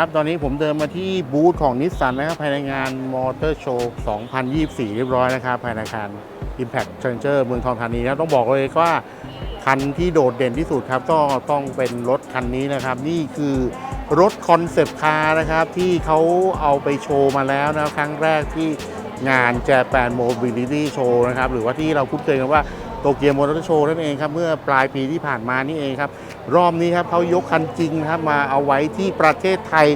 ครับตอนนี้ผมเดินมาที่บูธของนิสสันนะครับภายในงานมอเตอร์โชว์2024 เรียบร้อยนะครับภายในอาคาร Impact Challenger เมืองทองธานีนะต้องบอกเลยว่าคันที่โดดเด่นที่สุดครับก็ต้องเป็นรถคันนี้นะครับ นี่คือรถคอนเซปต์คาร์นะครับที่เขาเอาไปโชว์มาแล้วนะครั้งแรกที่งาน Japan Mobility Show นะครับหรือว่าที่เราคุ้นเคยกันว่าโตเกียวมอเตอร์โชว์นั่นเองครับ เมื่อปลายปีที่ผ่านมานี่เองครับ รอบนี้ครับเขายกคันจริงนะครับมาเอาไว้ที่ประเทศไทย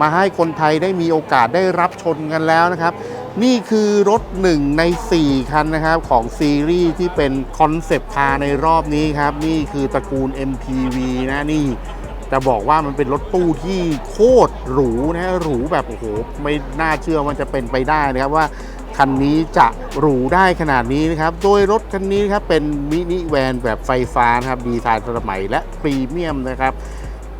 มาให้คนไทยได้มีโอกาสได้รับชนกันแล้วนะครับ นี่คือรถ 1 ใน 4 คันนะครับของซีรีส์ที่เป็นคอนเซปต์คาในรอบนี้ครับ นี่คือตระกูล MPV นะนี่จะบอกว่ามันเป็นรถตู้ที่โคตรหรูนะหรูแบบโอ้โหไม่น่าเชื่อว่าจะเป็นไปได้นะครับว่า คันนี้จะหรูได้ขนาดนี้นะครับ โดยรถคันนี้นครับเป็นมินิแวนแบบไฟฟ้านะครับดีไซน์สมัยและพรีเมียมนะครับ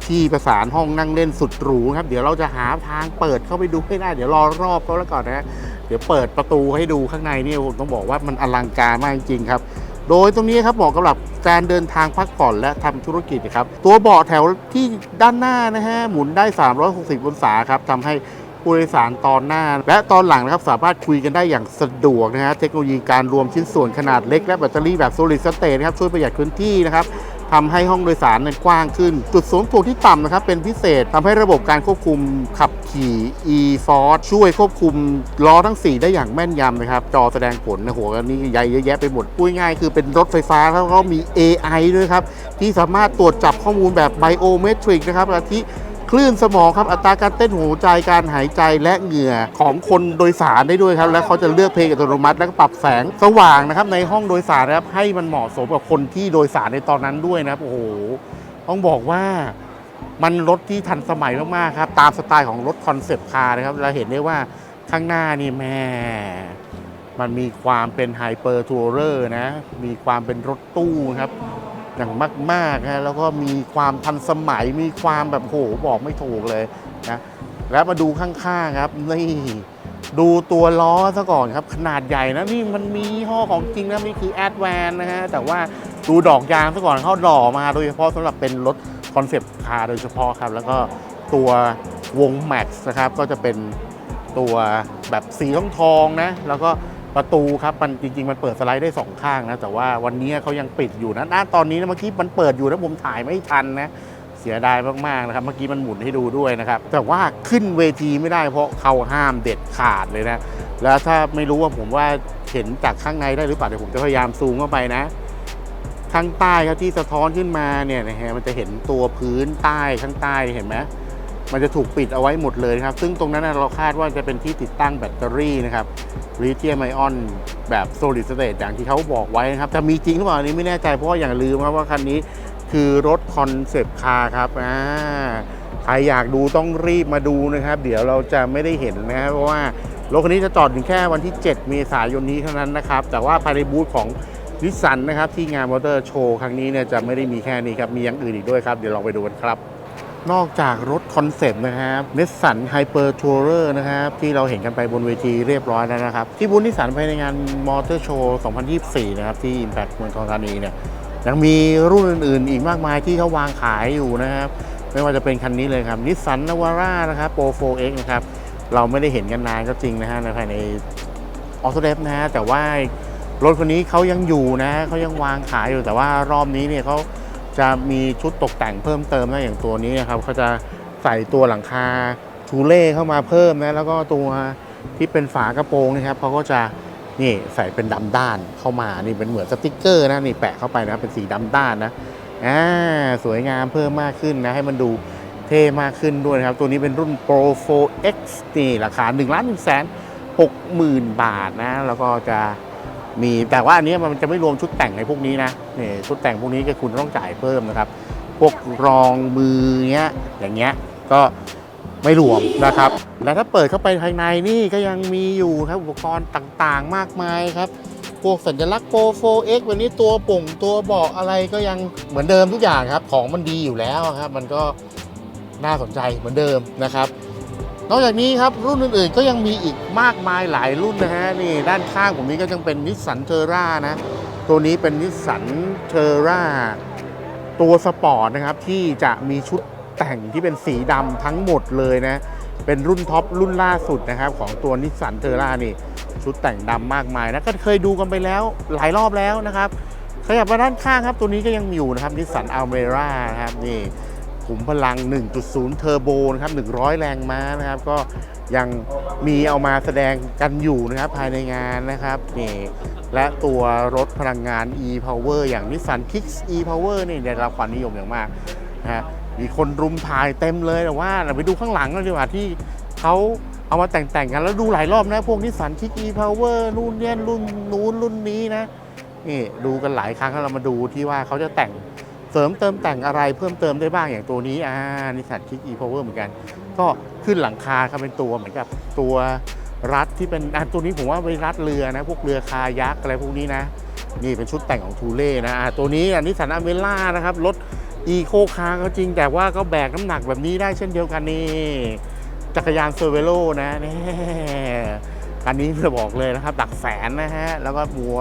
ที่ประสานห้องนั่งเล่นสุดหรูครับ เดี๋ยวเราจะหาทางเปิดเข้าไปดูให้ได้ เดี๋ยวรอรอบเขาแล้วก่อนนะเดี๋ยวเปิดประตูให้ดูข้างในนี่ผมต้องบอกว่ามันอลังการมากจริงๆครับ โดยตรงนี้ครับเหมาะสำหรับการเดินทางพักผ่อนและทำธุรกิจครับ ตัวเบาะแถวที่ด้านหน้านะฮะหมุนได้ 360 องศาครับทำให้ ผู้โดยสารตอนหน้า และตอนหลังนะครับสามารถคุยกันได้อย่างสะดวกนะฮะเทคโนโลยีการรวมชิ้นส่วนขนาดเล็กและแบตเตอรี่แบบ solid state นะครับช่วยประหยัดพื้นที่นะครับทำให้ห้องโดยสารนั้นกว้างขึ้น จุดสูงถ่วงที่ต่ำนะครับเป็นพิเศษทำให้ระบบการควบคุมขับขี่ e-force ช่วยควบคุมล้อทั้ง 4 ได้อย่างแม่นยำนะครับ จอแสดงผลนะหัวกันนี่ใหญ่เยอะแยะไปหมดพูดง่ายคือเป็นรถไฟฟ้าแล้วก็มี AI ด้วยครับ ที่สามารถตรวจจับข้อมูลแบบ biometric นะครับอาทิ คลื่นสมองครับอัตราการเต้นหัวใจการหายใจและเหงื่อของคนโดยสารได้ด้วยครับ และเขาจะเลือกเพลงอัตโนมัติ แล้วก็ปรับแสงสว่างนะครับในห้องโดยสารนะครับให้มันเหมาะสมกับคนที่โดยสารในตอนนั้นด้วยนะครับโอ้โหต้องบอกว่ามันรถที่ทันสมัยมากๆครับตามสไตล์ของรถคอนเซปต์คาร์นะครับเราเห็นได้ว่าข้างหน้านี่แม่มันมีความเป็นไฮเปอร์ทัวเรอร์นะ มีความเป็นรถตู้ครับ อย่างมากๆนะแล้วก็มีความทันสมัยมีความแบบโหบอกไม่ถูกเลยนะแล้วมาดูข้างๆครับนี่ดูตัวล้อซะก่อนครับ ขนาดใหญ่นะนี่มันมียี่ห้อของจริงนะนี่คือแอดแวนนะฮะแต่ว่าดูดอกยางซะก่อนเขาหล่อมาโดยเฉพาะสำหรับเป็นรถคอนเซปต์คาร์โดยเฉพาะครับ แล้วก็ตัววงแม็กซ์นะครับก็จะเป็นตัวแบบสีทองทองๆนะ แล้วก็ ประตูครับมันจริง ๆ มันเปิดสไลด์ได้สองข้างนะ แต่ว่าวันนี้เขายังปิดอยู่นะณตอนนี้นะเมื่อกี้มันเปิดอยู่นะผมถ่ายไม่ทันนะเสียดายมากๆนะครับ เมื่อกี้มันหมุนให้ดูด้วยนะครับ แต่ว่าขึ้นเวทีไม่ได้เพราะเขาห้ามเด็ดขาดเลยนะ แล้วถ้าไม่รู้ว่าผมว่าเห็นจากข้างในได้หรือเปล่าเดี๋ยวผมจะพยายามซูมเข้าไปนะข้างใต้ครับที่สะท้อนขึ้นมาเนี่ยนะฮะมันจะเห็นตัวพื้นใต้ข้างใต้เห็นไหม มันจะถูกปิดเอาไว้หมดเลยครับ ซึ่งตรงนั้นเราคาดว่าจะเป็นที่ติดตั้งแบตเตอรี่นะครับลิเธียมไอออนแบบ solid state อย่างที่เขาบอกไว้นะครับแต่มีจริงหรือเปล่านี้ไม่แน่ใจเพราะอย่างลืมครับว่าคันนี้คือรถคอนเซปต์คาร์ครับอ่าใครอยากดูต้องรีบมาดูนะครับ เดี๋ยวเราจะไม่ได้เห็นนะครับเพราะว่ารถคันนี้จะจอดถึงแค่วันที่ 7 เมษายนนี้เท่านั้นนะครับ แต่ว่าภายในบูธของนิสสันนะครับที่งานมอเตอร์โชว์ครั้งนี้เนี่ยจะไม่ได้มีแค่นี้ครับ มีอย่างอื่นอีกด้วยครับ เดี๋ยวลองไปดูกันครับ นอกจากรถคอนเซปต์นะครับนิสสันไฮเปอร์ทัวร์นะครับที่เราเห็นกันไปบนเวทีเรียบร้อยแล้วนะครับ ที่บูธนิสสันภายในงานมอเตอร์โชว์ 2024 นะครับ ที่ Impact เมืองทองธานีเนี่ยยังมีรุ่นอื่นๆ อีกมากมายที่เขาวางขายอยู่นะครับ ไม่ว่าจะเป็นคันนี้เลยครับนิสสันนาวาร่านะครับโปร 4X นะครับเราไม่ได้เห็นกันนานก็จริงนะฮะในภายในออโตเดฟนะฮะแต่ว่ารถคนนี้เขายังอยู่นะเขายังวางขายอยู่แต่ว่ารอบนี้เนี่ยเขา จะมีชุดตกแต่งเพิ่มเติมนะอย่างตัวนี้นะครับเขาจะใส่ตัวหลังคาชูเล่เข้ามาเพิ่มนะแล้วก็ตัวที่เป็นฝากระโปรงนะครับเขาก็จะนี่ใส่เป็นดำด้านเข้ามานี่เป็นเหมือนสติกเกอร์นะนี่แปะเข้าไปนะเป็นสีดำด้านนะอ่าสวยงามเพิ่มมากขึ้นนะให้มันดูเท่มากขึ้นด้วยนะครับ ตัวนี้เป็นรุ่น Pro 4X นี่ราคา1ล้าน1แสน6หมื่นบาทนะ แล้วก็จะ มีแต่ว่าอันนี้มันจะไม่รวมชุดแต่งในพวกนี้นะนี่ชุดแต่งพวกนี้ก็คุณต้องจ่ายเพิ่มนะครับ พวกรองมือเงี้ยอย่างเงี้ยก็ไม่รวมนะครับ แล้วถ้าเปิดเข้าไปภายในนี่ก็ยังมีอยู่ครับอุปกรณ์ต่างๆ มากมายครับพวกสัญลักษณ์ Pro 4X วันนี้ตัวปุ่งตัวบอกอะไรก็ยังเหมือนเดิมทุกอย่างครับ ของมันดีอยู่แล้วครับ มันก็น่าสนใจเหมือนเดิมนะครับ นอกจากนี้ครับรุ่นอื่นๆก็ยังมีอีกมากมายหลายรุ่นนะฮะนี่ด้านข้างผมนี้ก็ยังเป็นนิสสันเทอร่านะ ตัวนี้เป็นนิสสันเทอร่าตัวสปอร์ตนะครับที่จะมีชุดแต่งที่เป็นสีดำทั้งหมดเลยนะ เป็นรุ่นท็อปรุ่นล่าสุดนะครับ ของตัวนิสสันเทอร่านี่ ชุดแต่งดำมากมายนะก็เคยดูกันไปแล้วหลายรอบแล้วนะครับ ขยับมาด้านข้างครับ ตัวนี้ก็ยังอยู่นะครับนิสสันอัลเมร่านะครับนี่ ขุมพลัง 1.0 เทอร์โบนะครับ 100 แรงม้านะครับ ก็ยังมีเอามาแสดงกันอยู่นะครับภายในงานนะครับนี่และตัวรถพลังงาน e-power อย่างนิสสัน Kicks e-power นี่ได้รับความนิยมอย่างมากนะฮะมีคนรุมถ่ายเต็มเลยแต่ว่าเราไปดูข้างหลังกันดีกว่าที่เขาเอามาแต่งๆกันแล้วดูหลายรอบนะ พวกนิสสัน Kick e-power รุ่นเนี้ยรุ่นนู้นรุ่นนี้นะนี่ดูกันหลายครั้งแล้วเรามาดูที่ว่าเขาจะแต่ง เสริมเติมแต่งอะไรเพิ่มเติมได้บ้างอย่างตัวนี้อ่านิสสันคิกอีพาวเวอร์เหมือนกัน ก็ขึ้นหลังคาครับเป็นตัวเหมือนกับตัวรัดที่เป็นอะตัวนี้ผมว่าไปรัดเรือนะ พวกเรือคายักอะไรพวกนี้นะ นี่เป็นชุดแต่งของทูเล่นะอะตัวนี้อันิสสันอเมล่านะครับรถอีโคคาร์ก็จริงแต่ว่าก็แบกน้ำหนักแบบนี้ได้เช่นเดียวกันนี่จักรยานเซอร์เวโลนะนี่คันนี้จะบอกเลยนะครับหลักแสนนะฮะแล้วก็มัว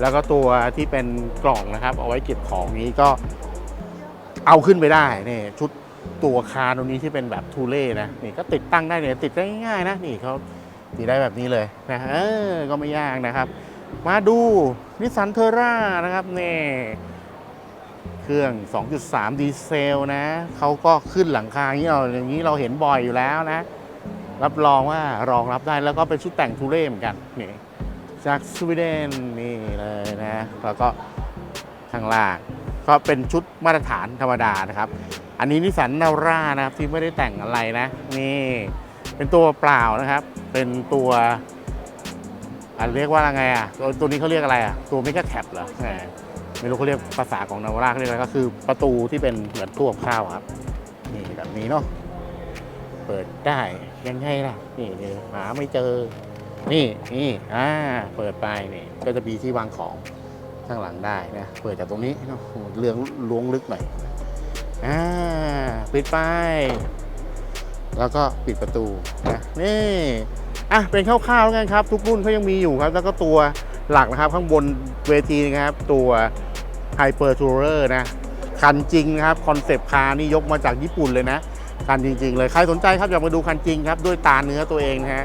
แล้วก็ตัวที่เป็นกล่องนะครับ เอาไว้เก็บของนี้ก็เอาขึ้นไปได้นี่ชุดตัวคาร์ตรงนี้ที่เป็นแบบทูเล่นะนี่ก็ติดตั้งได้เนี่ยติดได้ง่ายๆนะนี่เขาติดได้แบบนี้เลยนะเออก็ไม่ยากนะครับ มาดูนิสสันเทอร่านะครับนี่เครื่อง 2.3 ดีเซลนะเขาก็ขึ้นหลังคาอย่างนี้เราอย่างนี้เราเห็นบ่อยอยู่แล้วนะ รับรองว่ารองรับได้แล้วก็เป็นชุดแต่งทูเล่เหมือนกันนี่ จากสวีเดนนี่เลยนะแล้วก็ข้างล่างก็เป็นชุดมาตรฐานธรรมดานะครับ อันนี้นิสสันนาร่านะครับที่ไม่ได้แต่งอะไรนะนี่เป็นตัวเปล่านะครับ เป็นตัวอะเรียกว่าอะไรอะตัวตัวนี้เขาเรียกอะไรอะตัวไม่ก็แคปเหรอไม่รู้เขาเรียกภาษาของนาร่าเขาเรียกอะไรก็คือประตูที่เป็นเหมือนตู้กับข้าวครับนี่แบบนี้เนาะเปิดได้ยังไงล่ะนี่นี่หาไม่เจอ นี่นี่อ่าเปิดไปนี่ก็จะมีที่วางของข้างหลังได้นะเปิดจากตรงนี้เนอะโอ้โหเรื่องล้วงลึกหน่อยอ่าปิดไป แล้วก็ปิดประตูนะนี่อะเป็นคร่าวๆแล้วกันครับ ทุกรุ่นเขายังมีอยู่ครับ แล้วก็ตัวหลักนะครับ ข้างบนเวทีนะครับ ตัว Hyper Tourer นะคันจริงนะครับคอนเซปต์คาร์นี่ยกมาจากญี่ปุ่นเลยนะคันจริง ๆ เลยใครสนใจครับอยากมาดูคันจริงครับ ด้วยตาเนื้อตัวเองนะฮะ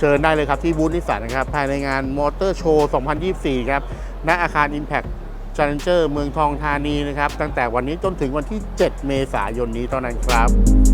เชิญได้เลยครับที่บูธนิสสันนะครับ ภายในงานมอเตอร์โชว์ 2024 ครับ ณ อาคาร Impact Challenger เมืองทองธานีนะครับ ตั้งแต่วันนี้จนถึงวันที่ 7 เมษายนนี้เท่านั้นครับ